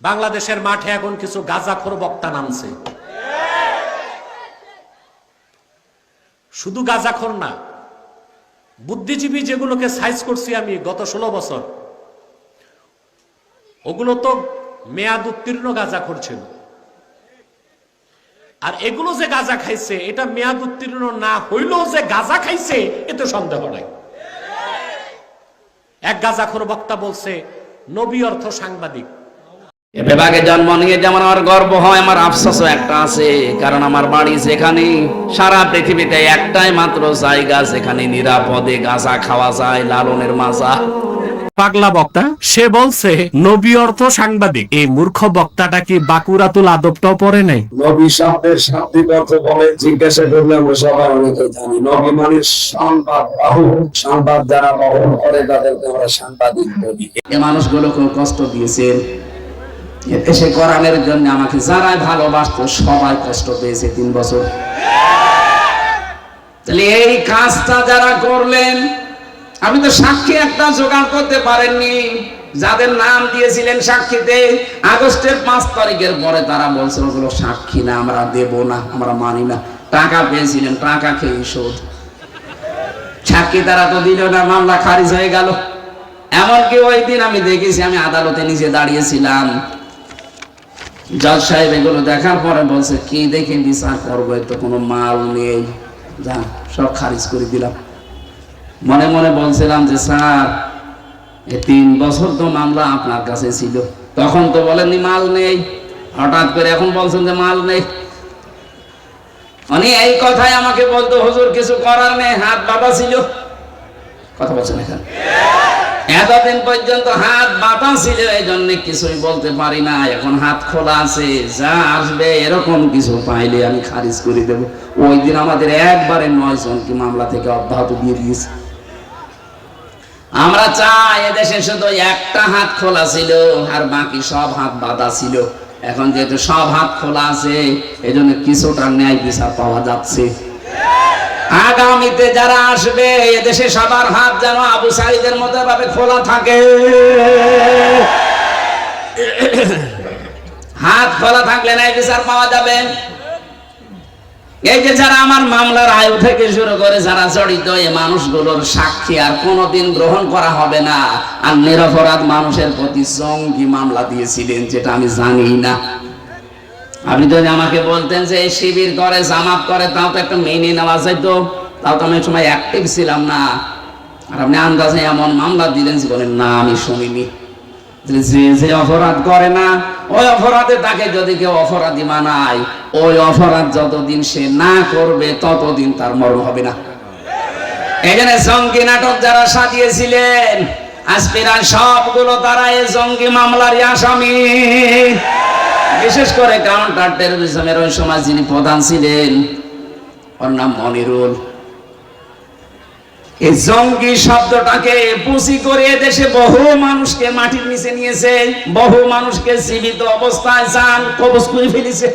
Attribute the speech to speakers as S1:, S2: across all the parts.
S1: বাংলাদেশের মাঠে এখন কিছু গাজাখোর বক্তা নামছে। শুধু গাজাখোর না, বুদ্ধিজীবী যেগুলোকে সাইজ করছি আমি গত ষোলো বছর, ওগুলো তো মেয়াদ উত্তীর্ণ গাজাখোর ছিল। আর এগুলো যে গাজা খাইছে, এটা মেয়াদ উত্তীর্ণ না হইলেও যে গাজা খাইছে এতে সন্দেহ নাই। এক গাজাখোর বক্তা বলছে, নবী অর্থ সাংবাদিক।
S2: এ বিভাগে জন্ম নিয়ে যেমন আমার গর্ব হয় আমার আফসোসও একটা আছে। কারণ আমার বাড়ি যেখানে সারা পৃথিবীতে একটাই মাত্র জায়গা যেখানে নিরাপদে গাঁজা খাওয়া যায় লালনের মাজা।
S1: পাগলা বক্তা সে বলছে নবী অর্থ সাংবাদিক। এই মূর্খ বক্তাটা কি বাকুরাতুল আদবটাও পড়ে নাই?
S3: নবী শব্দের শাব্দিক অর্থ বলে জিজ্ঞাসা করলে আমরা সবাই অনেকে জানি। নবী মানে সংবাদ বাহু। সংবাদ যারা বহন করে তাদেরকে আমরা সাংবাদিক বলি।
S2: এ মানুষগুলোকে কষ্ট দিয়েছেন। এ দেশে কোরআনের জন্য আমাকে যারাই ভালোবাসতো, সবাই কষ্ট পেয়েছে তিন বছর। তাহলে এই কাজটা যারা করলেন আপনি তো সাক্ষী একটা জোগাড় করতে পারেননি। যাদের নাম দিয়েছিলেন সাক্ষীতে, আগস্টের পাঁচ তারিখের পরে তারা বলছে ওগুলো সাক্ষী না, আমরা দেব না, আমরা মানি না। টাকা পেয়েছিলেন, টাকা খেয়ে শোধ। সাক্ষী তারা তো দিল না, মামলা খারিজ হয়ে গেল। এমনকি ওই দিন আমি দেখেছি, আমি আদালতে নিজে দাঁড়িয়েছিলাম। জজ সাহেব এগুলো দেখার পরে বলছে, কি দেখে বিচার করব? তো কোনো মাল নেই। যা, সব খারিজ করে দিলাম। মনে মনে বলছিলাম যে, স্যার এই তিন বছর তো মামলা আপনার কাছে ছিল। তখন তো বলেননি মাল নেই। হঠাৎ করে এখন বলছেন যে মাল নেই। উনি এই কথাই আমাকে বলতো, হুজুর, কিছু করার নেই, হাত বাবা ছিল। কথা বলছেন এখানে। এতদিন পর্যন্ত হাত বাতা ছিল এই জন্য কিছুই বলতে পারি না। এখন হাত খোলা আছে, যা আসবে, এরকম কিছু পাইলে আমি খারিজ করে দেব। ওই দিন আমাদের একবারে নয় জনকে মামলা থেকে অব্যাহত দিয়ে দিয়েছে। আমরা চাই এদেশে শুধু একটা হাত খোলা ছিল, আর বাকি সব হাত বাঁধা ছিল। এখন যেহেতু সব হাত খোলা আছে এই জন্য কিছুটা ন্যায় বিচার পাওয়া যাচ্ছে। আগামীতে যারা আসবে, এদেশে সবার হাত যেন আবু সাইদের মতো ভাবে খোলা থাকে। হাত খোলা থাকলে নাই বিচার পাওয়া যাবে। এই যে যারা আমার মামলার আয়ু থেকে শুরু করে যারা জড়িত, এই মানুষগুলোর সাক্ষী আর কোনোদিন গ্রহণ করা হবে না। আর নিরপরাধ মানুষের প্রতি জঙ্গি মামলা দিয়েছিলেন, যেটা আমি জানি না। আপনি যদি আমাকে বলতেন যে এই শিবির করে, জামাত করে, তাও তো একটা মেনে নেওয়া যাইতো। তাও তো আমি সময় অ্যাক্টিভ ছিলাম না। আর আপনি আন্দাজে এমন মামলা দিলেন বলেন না, আমি শুনিনি। যে যে অপরাধ করে না, ওই অপরাধে তাকে যদি কেউ অপরাধী মানায়, ওই অপরাধ যতদিন সে না করবে, ততদিন তার মরণ হবে না। এখানে জঙ্গি নাটক যারা সাজিয়েছিলেন আজপিরান সবগুলো তারা এই জঙ্গি মামলারই আসামি। বিশেষ করে কাউন্টার টেরোরিজমের ওই সময় যিনি প্রধান ছিলেন, ওর নাম মনিরুল। এই জঙ্গি শব্দটাকে পুষি করে দেশে বহু মানুষকে মাটির নিচে নিয়েছে, বহু মানুষকে জীবিত অবস্থায় যান, কবজ করে ফেলেছে।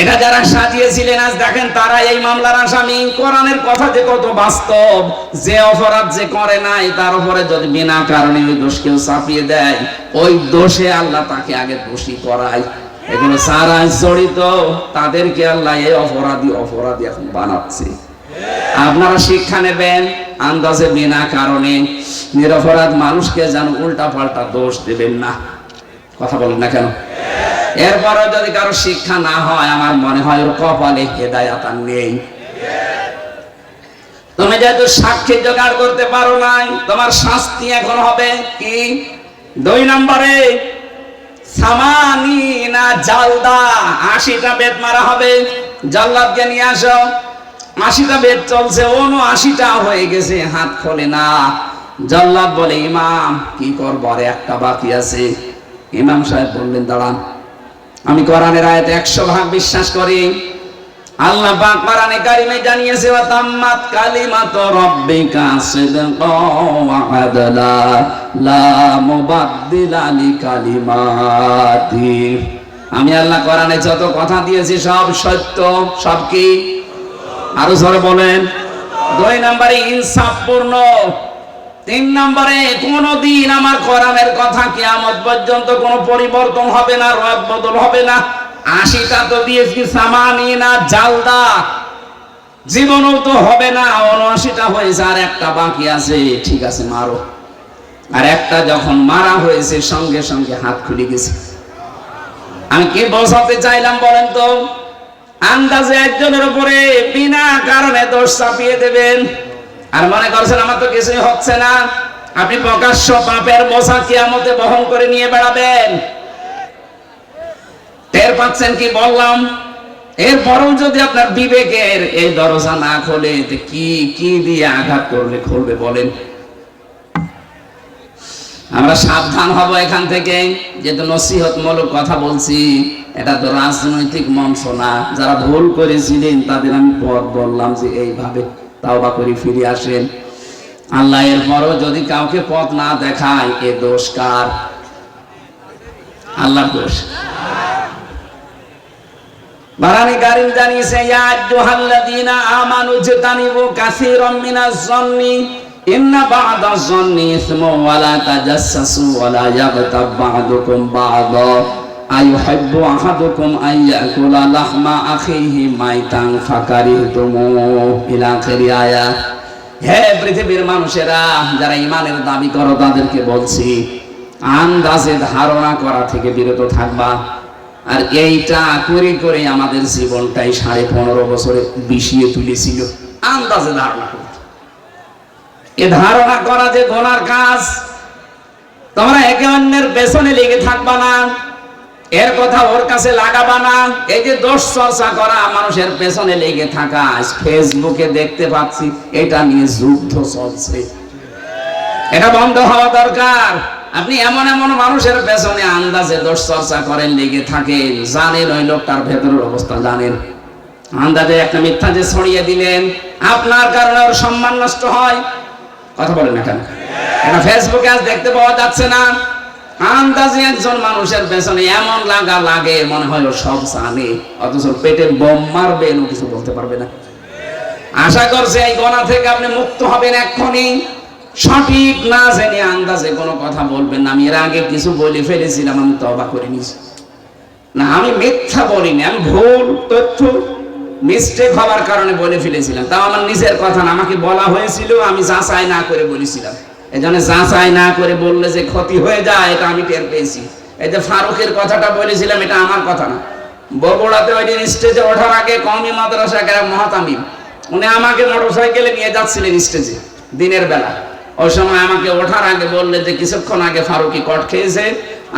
S2: এটা যারা সাজিয়েছিলেন আজ দেখেন, তারা এই মামলার আসামি। কোরআনের কথা যে কত বাস্তব, যে অপরাধ যে করে নাই, তার উপরে যদি বিনা কারণে ওই দোষ কেউ চাপিয়ে দেয়, ওই দোষে আল্লাহ তাকে আগে দোষী করায়। এগুলো সারা জড়িত, তাদেরকে আল্লাহ এই অপরাধী অপরাধী এখন বানাচ্ছে। আপনারা শিক্ষা নেবেন, আন্দাজে বিনা কারণে নিরপরাধ মানুষকে যেন উল্টা পাল্টা দোষ দেবেন না। কথা বলেন না কেন? এরপরে যদি কারও শিক্ষা না হয়, আমার মনে হয় ওর কপালে হেদায়াত আর নেই। তুমি যেহেতু সাক্ষী জোগাড় করতে পারো নাই, তোমার শাস্তি এখন হবে কি? দুই নম্বরে, সামানিনা জালদা, আশিটা বেদ মারা হবে। জাল্লাদকে নিয়ে আসো। আশিটা বেদ চলছে অনু আশিটা হয়ে গেছে, হাত খোলে না। জল্লাদ বলে, ইমাম, কি করব? আর একটা বাকি আছে। ইমাম সাহেব বললেন, দাঁড়ান। আমি কোরআনের আয়াতে একশো ভাগ বিশ্বাস করি। আল্লাহ পাক কোরআনে কারিমে জানিয়েছে ওয়া তাম্মাত কালিমাতু রাব্বিকা সিদকাও ওয়া আদলা, লা মুবাদদিলা লিকালিমাতি। আমি আল্লাহ কোরআনে যত কথা দিয়েছি, সব সত্য, সব কি? আরও জোরে বলেন। দুই নম্বরে, ইনসাফপূর্ণ। তিন নম্বরে, কোনদিন আমার কোরআনের কথা কি কিয়ামত পর্যন্ত কোনো পরিবর্তন হবে না রদ বদল হবে না। আশিটা তো দিয়েছি, সামানি না, জালদা। জীবনও তো হবে না উনআশিটা হয়েছে, আর একটা বাকি আছে, ঠিক আছে, মারো। আর একটা যখন মারা হয়েছে, সঙ্গে সঙ্গে হাত খুলে গেছে। আমি কি বোঝাতে চাইলাম বলেন তো? আন্দাজে একজনের উপরে বিনা কারণে দোষ চাপিয়ে দেবেন। আর মনে করছেন আমার তো কিছুই হচ্ছে না। আপনি প্রকাশ্য পাপের বোঝা কিয়ামতে বহন করে নিয়ে বেড়াবেন। টের পাচ্ছেন কি বললাম? এরপরও যদি আপনার বিবেকের এই দরজা না খোলে কি কি দিয়ে আঘাত করলে খুলবে বলেন? আমরা সাবধান হব এখান থেকে। যেহেতু নসিহতমূলক কথা বলছি, এটা তো রাজনৈতিক মঞ্চ না। যারা ভুল করেছিলেন তাদের আমি পথ বললাম যে এইভাবে তাওবা করে ফিরে আসেন। আল্লাহ, এরপরও যদি কাউকে পথ না দেখায়, এ দোষ কার? আল্লাহর দোষ। বারানি গারিম জানিয়েছে, ইয়া আমানু কাসীরাম মিনাজ জন্নি ইন্না বা'দা জন্নি ইসমু তাজাসসু ইয়াগতাব বা'দুকুম বা'দা। আইয়ুহিব্বু আহাদুকুম আন ইয়াকুলা লাহমা মানুষেরা, যারা ইমানের দাবি করো, তাদেরকে বলছি, আন্দাজে ধারণা করা থেকে বিরত থাকবা। আর এইটা করে করে আমাদের জীবনটাই সাড়ে পনেরো বছরে বিষিয়ে তুলেছিল। আন্দাজে ধারণা করে। এ ধারণা করা যে গোনার কাজ, তোমরা একে অন্যের পেছনে লেগে থাকবা না। এর কথা ওর কাছে লাগাবা না। এই যে দোষ চর্চা করা মানুষের পেছনে লেগে থাকা ফেসবুকে দেখতে পাচ্ছি, এটা নিয়ে যুদ্ধ চলছে। এটা বন্ধ হওয়া দরকার। আপনি এমন এমন মানুষের পেছনে আন্দাজে দোষ চর্চা করেন, লেগে থাকেন। জানেন ওই লোকটার ভেতরের অবস্থা, জানেন। আন্দাজে একটা মিথ্যা যে ছড়িয়ে দিলেন, আপনার কারণে ওর সম্মান নষ্ট হয়। কথা বলেন না কেন? এটা ফেসবুকে আজ দেখতে পাওয়া যাচ্ছে না। আন্দাজে একজন মানুষের পেছনে এমন লাগা লাগে, মনে হয় সব জানে। অথচ পেটে বোম মারবে, ও কিছু বলতে পারবে না। আশা করছে এই গণা থেকে আপনি মুক্ত হবেন এক্ষুনি। সঠিক না জেনে আন্দাজে কোনো কথা বলবেন না। আমি এর আগে কিছু বলে ফেলেছিলাম, আমি তবা করে নিয়েছি। না, আমি মিথ্যা বলিনি, আমি ভুল তথ্য মিস্টেক হওয়ার কারণে বলে ফেলেছিলাম। তাও আমার নিজের কথা না, আমাকে বলা হয়েছিল, আমি যাচাই না করে বলেছিলাম। এই জন্য যাচাই না করে বললে যে ক্ষতি হয়ে যায়, এটা আমি টের পেয়েছি। এই যে ফারুকের কথাটা বলেছিলাম, এটা আমার কথা না। বগুড়াতে ওই দিন স্টেজে ওঠার আগে কমি মাদ্রাসা এক মহাতামিম, উনি আমাকে মোটরসাইকেলে নিয়ে যাচ্ছিলেন স্টেজে দিনের বেলা। ওই সময় আমাকে ওঠার আগে বললে যে কিছুক্ষণ আগে ফারুকি কট খেয়েছে,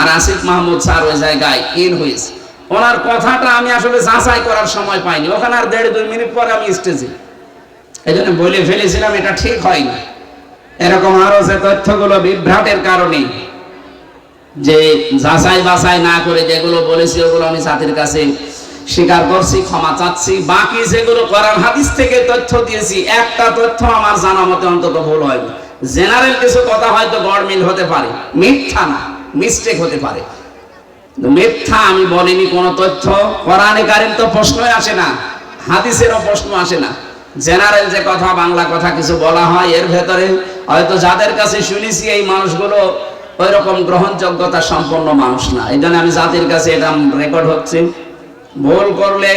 S2: আর আসিফ মাহমুদ স্যার ওই জায়গায় ইন হয়েছে। ওনার কথাটা আমি আসলে যাচাই করার সময় পাইনি। ওখানে আর দেড় দুই মিনিট পরে আমি স্টেজে এই জন্য বলে ফেলেছিলাম, এটা ঠিক হয়নি। এরকম আরও যে তথ্যগুলো বিভ্রাটের কারণে যে যাচাই বাছাই না করে যেগুলো বলেছি, ওগুলো আমি জাতির কাছে স্বীকার করছি, ক্ষমা চাচ্ছি। বাকি যেগুলো কোরআন হাদিস থেকে তথ্য দিয়েছি, একটা তথ্য আমার জানা মতে অন্তত ভুল হয়নি। জেনারেল কিছু কথা হয়তো গড়মিল হতে পারে, মিথ্যা না মিস্টেক হতে পারে। মিথ্যা আমি বলিনি, কোনো তথ্য। কোরআনে কারিম তো প্রশ্নই আসে না, হাদিসেরও প্রশ্ন আসে না। জেনারেল যে কথা, বাংলা কথা কিছু বলা হয়, এর ভেতরে হয়তো যাদের কাছে শুনেছি এই মানুষগুলো ওই রকম গ্রহণযোগ্যতা সম্পন্ন মানুষ না। এই জন্য আমি জাতির কাছে এটা রেকর্ড হচ্ছে। ভুল করলে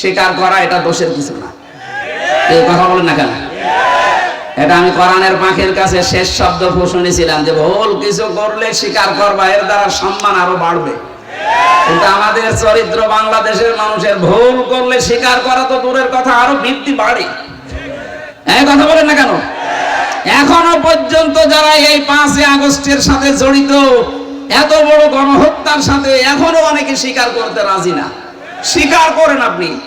S2: স্বীকার করা এটা দোষের কিছু না। এই কথা বলেন না কেন? এটা আমি কোরআনের পাখির কাছে শেষ শব্দ শুনেছিলাম যে ভুল কিছু করলে স্বীকার করবা, এর দ্বারা সম্মান আরও বাড়বে। কিন্তু আমাদের চরিত্র বাংলাদেশের মানুষের ভুল করলে স্বীকার করা তো দূরের কথা, আরও বৃদ্ধি বাড়ে। এই কথা বলেন না কেন? এখনও পর্যন্ত যারা এই পাঁচই আগস্টের সাথে জড়িত, এত বড় গণহত্যার সাথে এখনও অনেকে স্বীকার করতে রাজি না। স্বীকার করেন আপনি।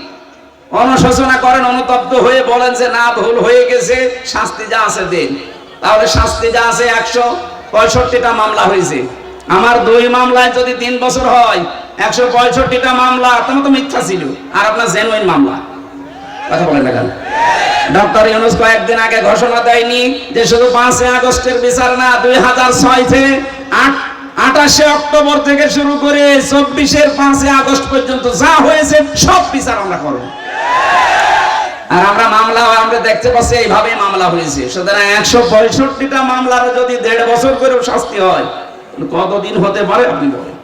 S2: অনুশোচনা করেন, অনুতপ্ত হয়ে বলেন যে, না, ভুল হয়ে গেছে, শাস্তি যা আছে দেন। তাহলে শাস্তি যা আছে একশো পঁয়ষট্টিটা মামলা হয়েছে। আমার দুই মামলায় যদি তিন বছর হয়, একশো পঁয়ষট্টিটা মামলা তোমার তো মিথ্যা ছিল। আর আপনার জেনুইন মামলা। কথা বলেন না কেন? ডক্টর ইউনুস কয়েকদিন আগে ঘোষণা দেয়নি যে শুধু পাঁচই আগস্টের বিচার না, দুই হাজার ছয় থেকে আট, আঠাশে অক্টোবর থেকে শুরু করে চব্বিশের পাঁচই আগস্ট পর্যন্ত যা হয়েছে, সব বিচার আমরা করব। আর আমরা মামলা আমরা দেখতে পাচ্ছি এইভাবে মামলা হয়েছে। সুতরাং একশো পঁয়ষট্টিটা মামলার যদি দেড় বছর করেও শাস্তি হয় কতদিন হতে পারে আপনি বলেন?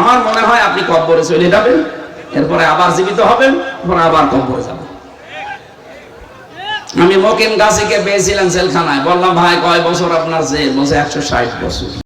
S2: আমার মনে হয় আপনি কব্বরে চলে যাবেন, এরপরে আবার জীবিত হবেন, এরপরে আবার কব্বরে যাবেন। আমি মকিম গাছিকে পেয়েছিলাম জেলখানায়। বললাম, ভাই, কয় বছর আপনার জেল? বলছে, একশো ষাট বছর।